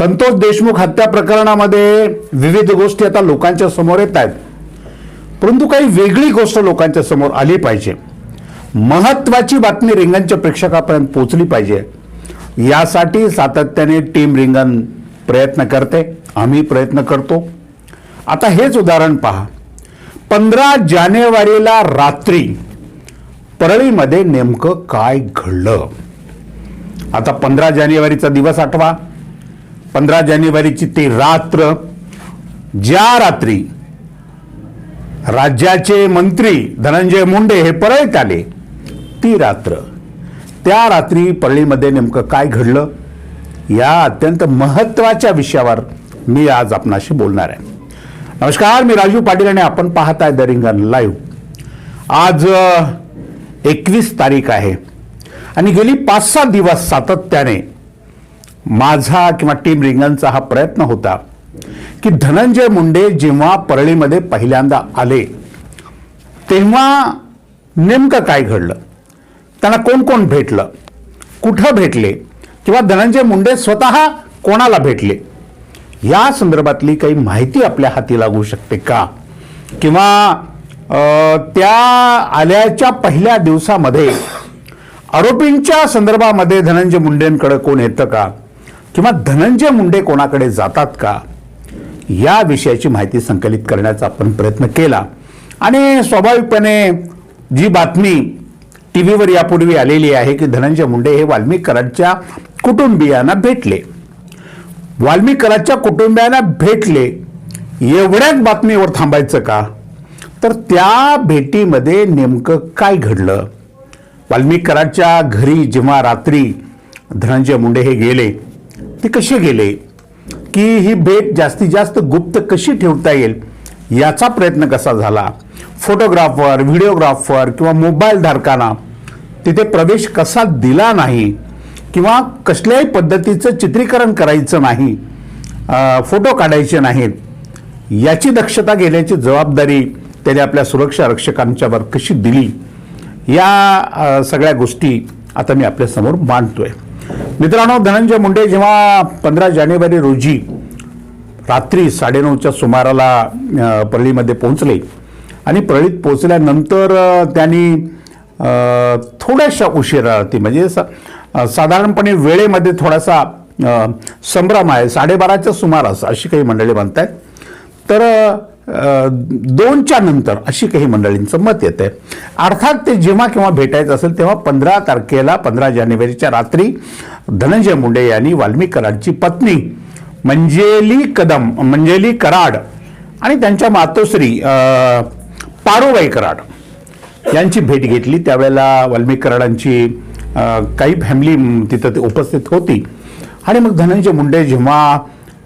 संतोष देशमुख हत्या प्रकरणामध्ये विविध गोष्टी आता लोकांच्या समोर येत आहेत. परंतु काही वेगळी गोष्ट लोकांच्या समोर आली पाहिजे. महत्वाची बातमी रिंगणच्या प्रेक्षकापर्यंत पोचली पाहिजे. यासाठी सातत्याने टीम रिंगण प्रयत्न करते. आम्ही प्रयत्न करतो. आता हेच उदाहरण पहा. पंधरा जानेवारीला रात्री परळीमध्ये नेमकं काय घडलं? आता पंधरा जानेवारीचा दिवस आठवा. पंधरा जानेवारीची ती रात्र ज्या रात्री राज्याचे मंत्री धनंजय मुंडे हे परळीत आले ती रात्र. त्या रात्री परळीमध्ये नेमकं काय घडलं या अत्यंत महत्त्वाच्या विषयावर मी आज आपणाशी बोलणार आहे. नमस्कार मी राजू पाटील आणि आपण पाहताय द रिंगण लाईव्ह. आज एकवीस तारीख आहे. आणि गेली पाच सात दिवस सातत्याने माझा किंवा टीम रिंगणचा हा प्रयत्न होता की धनंजय मुंडे जेव्हा परळीमध्ये पहिल्यांदा आले तेव्हा नेमकं काय घडलं? त्यांना कोण कोण भेटलं? कुठं भेटले? किंवा धनंजय मुंडे स्वतः कोणाला भेटले? या संदर्भातली काही माहिती आपल्या हाती लागू शकते का? किंवा त्या आल्याच्या पहिल्या दिवसामध्ये आरोपींच्या संदर्भामध्ये धनंजय मुंडेंकडे कोण येतं का? किंवा धनंजय मुंडे कोणाकडे जातात का? या विषयाची माहिती संकलित करण्याचा आपण प्रयत्न केला. आणि स्वाभाविकपणे जी बातमी टी व्हीवर यापूर्वी आलेली आहे की धनंजय मुंडे हे वाल्मिकरांच्या कुटुंबियांना भेटले. वाल्मिकरांच्या कुटुंबियांना भेटले. एवढ्याच बातमीवर थांबायचं का? तर त्या भेटीमध्ये नेमकं काय घडलं? वाल्मिकरांच्या घरी जेव्हा रात्री धनंजय मुंडे हे गेले ते कसे गेले? की ही भेट जास्तीत जास्त गुप्त कशी ठेवता येईल? याचा प्रयत्न कसा झाला? फोटोग्राफर व्हिडिओग्राफर किंवा मोबाईल धारकांना तिथे प्रवेश कसा दिला नाही? किंवा कसल्याही पद्धतीचं चित्रीकरण करायचं नाही? फोटो काढायचे नाहीत? याची दक्षता घेण्याची जबाबदारी त्याने आपल्या सुरक्षा रक्षकांच्यावर कशी दिली? या सगळ्या गोष्टी आता मी आपल्यासमोर मांडतोय. मित्रांनो धनंजय मुंडे जेव्हा पंधरा जानेवारी रोजी रात्री साडेनऊच्या सुमाराला परळीमध्ये पोहोचले आणि परळीत पोहोचल्यानंतर त्यांनी थोड्याशा उशिराती म्हणजे सा- साधारणपणे वेळेमध्ये थोडासा संभ्रम आहे. साडेबाराच्या सुमारास अशी काही मंडळी म्हणत आहेत तर दोनच्या नंतर अशी काही मंडळींचं मत येतं आहे अर्थात ते जेव्हा केव्हा भेटायचं असेल तेव्हा पंधरा तारखेला पंधरा जानेवारीच्या रात्री धनंजय मुंडे यांनी वाल्मिकरांची पत्नी मंजेली कदम मंजेली कराड आणि त्यांच्या मातोश्री पारोबाई कराड यांची भेट घेतली. त्यावेळेला वाल्मिक कराडांची काही फॅमिली तिथं ते उपस्थित होती. आणि मग धनंजय मुंडे जेव्हा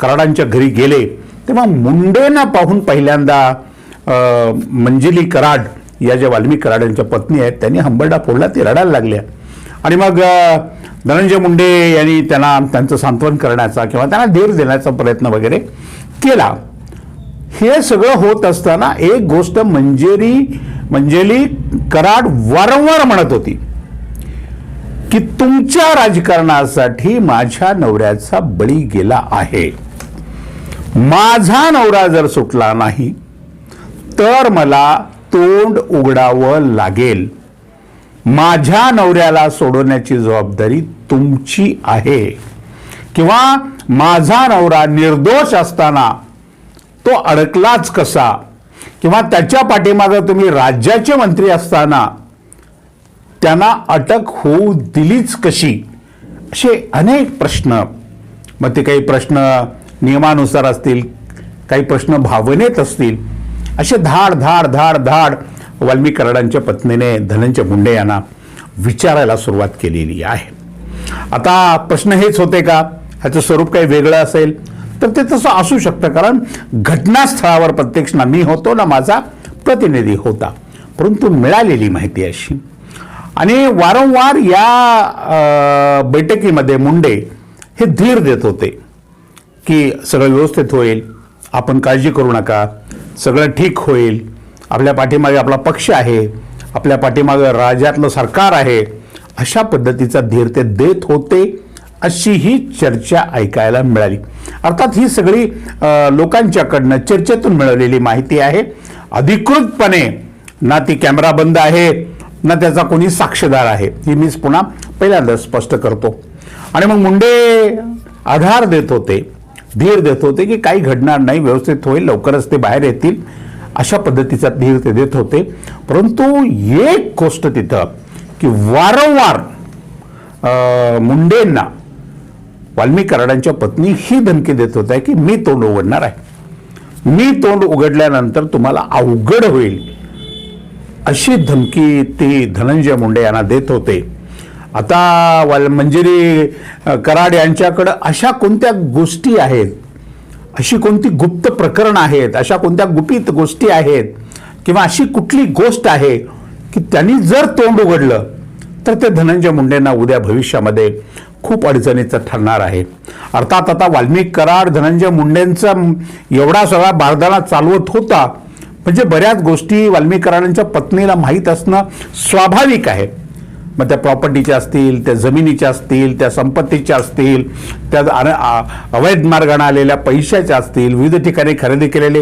कराडांच्या घरी गेले तेव्हा मुंडेंना पाहून पहिल्यांदा मंजिली कराड या ज्या वाल्मी कराड यांच्या पत्नी आहेत त्यांनी हंबरडा फोडला ते रडायला लागल्या. आणि मग धनंजय मुंडे यांनी त्यांना त्यांचं सांत्वन करण्याचा किंवा त्यांना धीर देण्याचा प्रयत्न वगैरे केला. हे सगळं होत असताना एक गोष्ट मंजेरी मंजेली कराड वारंवार म्हणत होती की तुमच्या राजकारणासाठी माझ्या नवऱ्याचा बळी गेला आहे. माझा नवरा जर सुटला नाही तर मला तोंड उघडावं लागेल. माझ्या नवऱ्याला सोडवण्याची जबाबदारी तुमची आहे. किंवा माझा नवरा निर्दोष असताना तो अडकलाच कसा? किंवा त्याच्या पाठीमागं तुम्ही राज्याचे मंत्री असताना त्यांना अटक होऊ दिलीच कशी? असे अनेक प्रश्न. मग ते काही प्रश्न नियमानुसार असतील काही प्रश्न भावनेत असतील असे धाड धाड धाड धाड वाल्मिक कराडांच्या पत्नीने धनंजय मुंडे यांना विचारायला सुरुवात केलेली आहे. आता प्रश्न हेच होते का? ह्याचं स्वरूप काही वेगळं असेल? तर ते तसं असू शकतं कारण घटनास्थळावर प्रत्यक्ष ना मी होतो ना माझा प्रतिनिधी होता. परंतु मिळालेली माहिती अशी. आणि वारंवार या बैठकीमध्ये मुंडे हे धीर देत होते. की सगळं व्यवस्थित होईल. आपण काळजी करू नका. सगळं ठीक होईल. आपल्या पाठीमागे आपला पक्ष आहे. आपल्या पाठीमागे राज्यातलं सरकार आहे. अशा पद्धतीचा धीर ते देत होते अशी ही चर्चा ऐकायला मिळाली. अर्थात ही सगळी लोकांच्याकडनं चर्चेतून मिळवलेली माहिती आहे. अधिकृतपणे ना ती कॅमेरा बंद आहे ना त्याचा कोणी साक्षीदार आहे. ही मीच पुन्हा पहिल्यांदा स्पष्ट करतो. आणि मग मुंडे आधार देत होते. धीर देत होते की काही घडणार नाही व्यवस्थित होईल लवकरच ते बाहेर येतील अशा पद्धतीचा धीर ते देत होते. परंतु एक गोष्ट तिथं की वारंवार मुंडेंना वाल्मिक कराडांच्या पत्नी ही धमकी देत होत्या की मी तोंड उघडणार आहे. मी तोंड उघडल्यानंतर तुम्हाला अवघड होईल अशी धमकी ती धनंजय मुंडे यांना देत होते. आता वाल मंजिरी कराड यांच्याकडं अशा कोणत्या गोष्टी आहेत? अशी कोणती गुप्त प्रकरणं आहेत? अशा कोणत्या गुपित गोष्टी आहेत? किंवा अशी कुठली गोष्ट आहे की त्यांनी जर तोंड उघडलं तर ते धनंजय मुंडेंना उद्या भविष्यामध्ये खूप अडचणीचं ठरणार आहे. अर्थात आता वाल्मिक कराड धनंजय मुंडेंचा एवढा सगळा बारदाना चालवत होता म्हणजे बऱ्याच गोष्टी वाल्मिक कराडांच्या पत्नीला माहीत असणं स्वाभाविक आहे. मग त्या प्रॉपर्टीच्या असतील त्या जमिनीच्या असतील त्या संपत्तीच्या असतील त्या अवैध मार्गाने आलेल्या पैशाच्या असतील विविध ठिकाणी खरेदी केलेले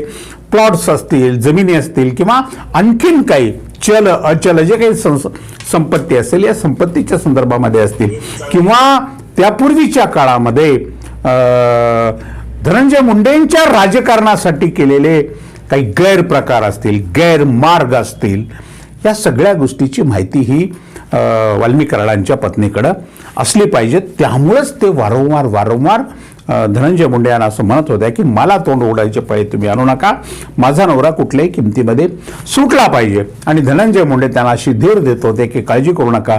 प्लॉट्स असतील जमिनी असतील किंवा आणखीन काही चल अचल जे काही संस- संपत्ती असेल या संपत्तीच्या संदर्भामध्ये असतील. किंवा त्यापूर्वीच्या काळामध्ये धनंजय मुंडेंच्या राजकारणासाठी केलेले काही गैरप्रकार असतील गैरमार्ग असतील या सगळ्या गोष्टीची माहिती ही वाल्मिकराडांच्या पत्नीकडं असली पाहिजेत त्यामुळेच ते वारंवार वारंवार धनंजय मुंडे यांना असं म्हणत होत्या की मला तोंड ओढायचे पाहिजे तुम्ही आणू नका. माझा नवरा कुठल्याही किमतीमध्ये सुटला पाहिजे. आणि धनंजय मुंडे त्यांना अशी धीर देत होते की काळजी करू नका.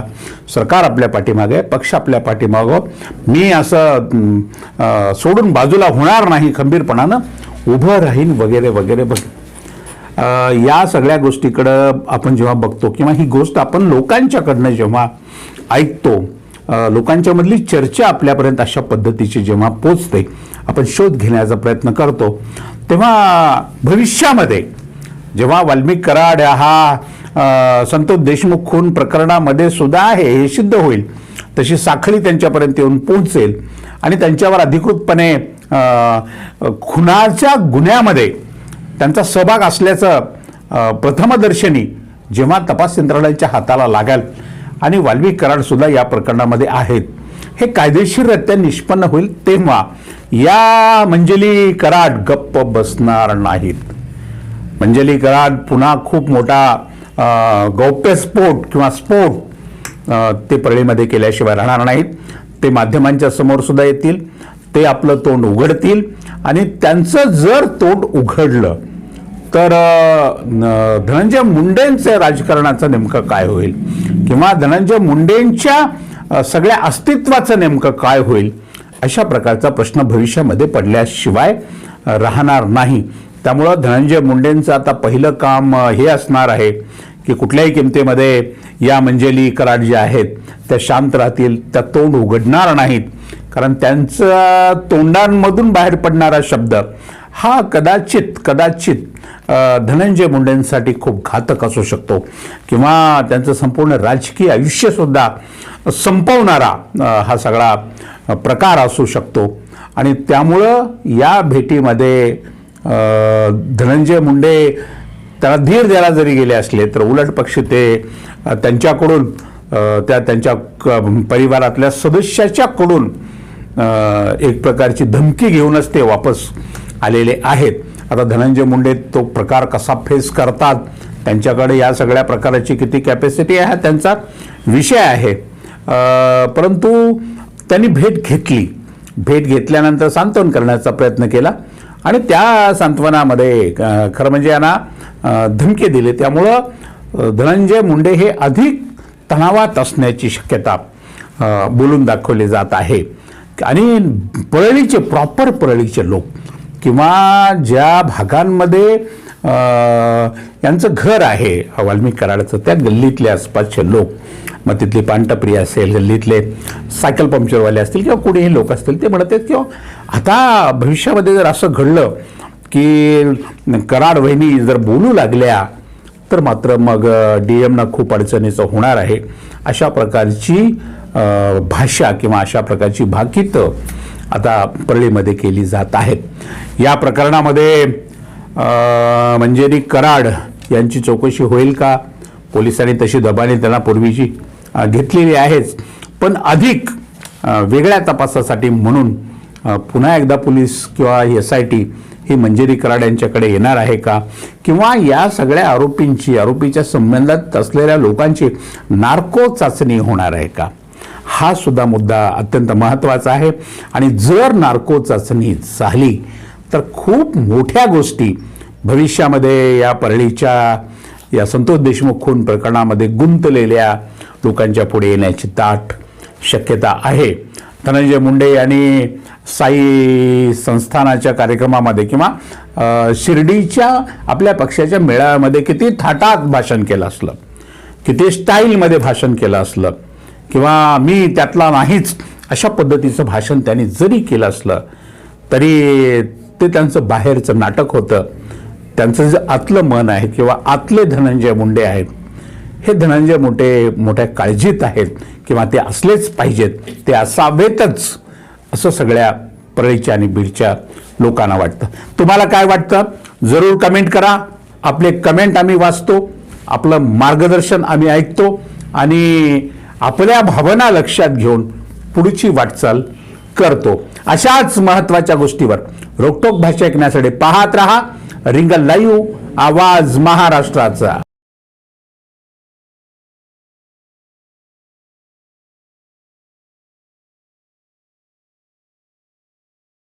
सरकार आपल्या पाठीमागे पक्ष आपल्या पाठीमागं मी असं सोडून बाजूला होणार नाही खंबीरपणानं. उभं राहीन वगैरे वगैरे बघ या सगळ्या गोष्टीकडं आपण जेव्हा बघतो किंवा ही गोष्ट आपण लोकांच्याकडनं जेव्हा ऐकतो लोकांच्यामधली चर्चा आपल्यापर्यंत अशा पद्धतीची जेव्हा पोचते आपण शोध घेण्याचा प्रयत्न करतो तेव्हा भविष्यामध्ये जेव्हा वाल्मिक कराड हा संतोष देशमुख खून प्रकरणामध्ये सुद्धा आहे हे सिद्ध होईल. तशी साखळी त्यांच्यापर्यंत येऊन पोहोचेल. आणि त्यांच्यावर अधिकृतपणे खुनाच्या गुन्ह्यामध्ये त्यांचा सहभाग असल्याचं प्रथमदर्शनी जेव्हा तपास यंत्रणांच्या हाताला लागेल आणि वाल्मिक कराडसुद्धा या प्रकरणामध्ये आहेत. हे कायदेशीररित्या निष्पन्न होईल तेव्हा या मंजली कराड गप्प बसणार नाहीत. मंजली कराड पुन्हा खूप मोठा गौप्यस्फोट किंवा स्फोट ते परळीमध्ये केल्याशिवाय राहणार नाहीत. ते माध्यमांच्या समोर सुद्धा येतील. ते आपलं तोंड उघडतील. आणि त्यांचं जर तोंड उघडलं तर धनंजय मुंडेंचं राजकारणाचं नेमकं काय होईल? किंवा धनंजय मुंडेंच्या सगळ्या अस्तित्वाचं नेमकं काय होईल? अशा प्रकारचा प्रश्न भविष्यामध्ये पडल्याशिवाय राहणार नाही. त्यामुळं धनंजय मुंडेंचं आता पहिलं काम हे असणार आहे. की कुठल्याही किमतीमध्ये या मंजेली कराड ज्या आहेत त्या शांत राहतील त्या तोंड उघडणार नाहीत. कारण त्यांचं तोंडांमधून बाहेर पडणारा शब्द हा कदाचित कदाचित धनंजय मुंडेंसाठी खूप घातक असू शकतो. किंवा त्यांचं संपूर्ण राजकीय आयुष्यसुद्धा संपवणारा हा सगळा प्रकार असू शकतो. आणि त्यामुळं या भेटीमध्ये धनंजय मुंडे त्याला धीर द्यायला जरी गेले असले तर उलट पक्ष ते त्यांच्याकडून त्या त्यांच्या क- परिवारातल्या सदस्याच्याकडून एक प्रकारची धमकी घेऊनच ते वापस आलेले आहेत. आता धनंजय मुंडे तो प्रकार कसा फेस करतात त्यांच्याकडे या सगळ्या प्रकाराची किती कॅपॅसिटी आहे हा त्यांचा विषय आहे. परंतु त्यांनी भेट घेतली. भेट घेतल्यानंतर सांत्वन करण्याचा प्रयत्न केला. आणि त्या सांत्वनामध्ये खरं म्हणजे यांना धमके दिले. त्यामुळं धनंजय मुंडे हे अधिक तणावात असण्याची शक्यता बोलून दाखवली जात आहे. आणि परळीचे प्रॉपर परळीचे लोक किंवा ज्या भागांमध्ये यांचं घर आहे वाल्मिक कराडाचं त्या गल्लीतले आसपासचे लोक मग तिथली पानटपरी असेल गल्लीतले सायकल पंक्चरवाले असतील किंवा कुणीही लोक असतील ते म्हणत आहेत किंवा आता भविष्यामध्ये जर असं घडलं की कराड वहिनी जर बोलू लागल्या तर मात्र मग डी एमना खूप अडचणीचं होणार आहे. अशा प्रकारची भाषा किंवा अशा प्रकारची भाकितं आता परळीमध्ये केली जात आहेत. या प्रकरणामध्ये म्हणजे मंजेरी कराड यांची चौकशी होईल का? पोलिसांनी तशी दबाने त्यांना पूर्वीची घेतलेली आहेच. पण अधिक वेगळ्या तपासासाठी म्हणून पुन्हा एकदा पोलीस किंवा एस आय टी ही मंजिरी कराड यांच्याकडे येणार आहे का? किंवा या सगळ्या आरोपींची आरोपीच्या संबंधात असलेल्या लोकांची नार्को चाचणी होणार आहे का? हा सुद्धा मुद्दा अत्यंत महत्त्वाचा आहे. आणि जर नार्को चाचणी झाली तर खूप मोठ्या गोष्टी भविष्यामध्ये या परळीच्या या संतोष देशमुख खून प्रकरणामध्ये गुंतलेल्या लोकांच्या पुढे येण्याची दाट शक्यता आहे. धनंजय मुंडे यांनी साई संस्थानाच्या कार्यक्रमामध्ये किंवा शिर्डीच्या आपल्या पक्षाच्या मेळाव्यामध्ये किती थाटात भाषण केलं असलं किती स्टाईलमध्ये भाषण केलं असलं किंवा मी त्यातला नाहीच अशा पद्धतीचं भाषण त्यांनी जरी केलं असलं तरी ते त्यांचं बाहेरचं नाटक होतं. त्यांचं जे आतलं मन आहे किंवा आतले धनंजय मुंडे आहेत हे धनंजय मोठे मोठ्या काळजीत आहेत किंवा ते असलेच पाहिजेत ते असावेतच असं सगळ्या परळीच्या आणि बीडच्या लोकांना वाटतं. तुम्हाला काय वाटतं? जरूर कमेंट करा. आपले कमेंट आम्ही वाचतो आपलं मार्गदर्शन आम्ही ऐकतो आणि आपल्या भावना लक्षात घेऊन पुढची वाटचाल करतो. अशाच महत्त्वाच्या गोष्टीवर रोकटोक भाषा ऐकण्यासाठी पाहत रहा. रिंगल लाईव्ह आवाज महाराष्ट्राचा.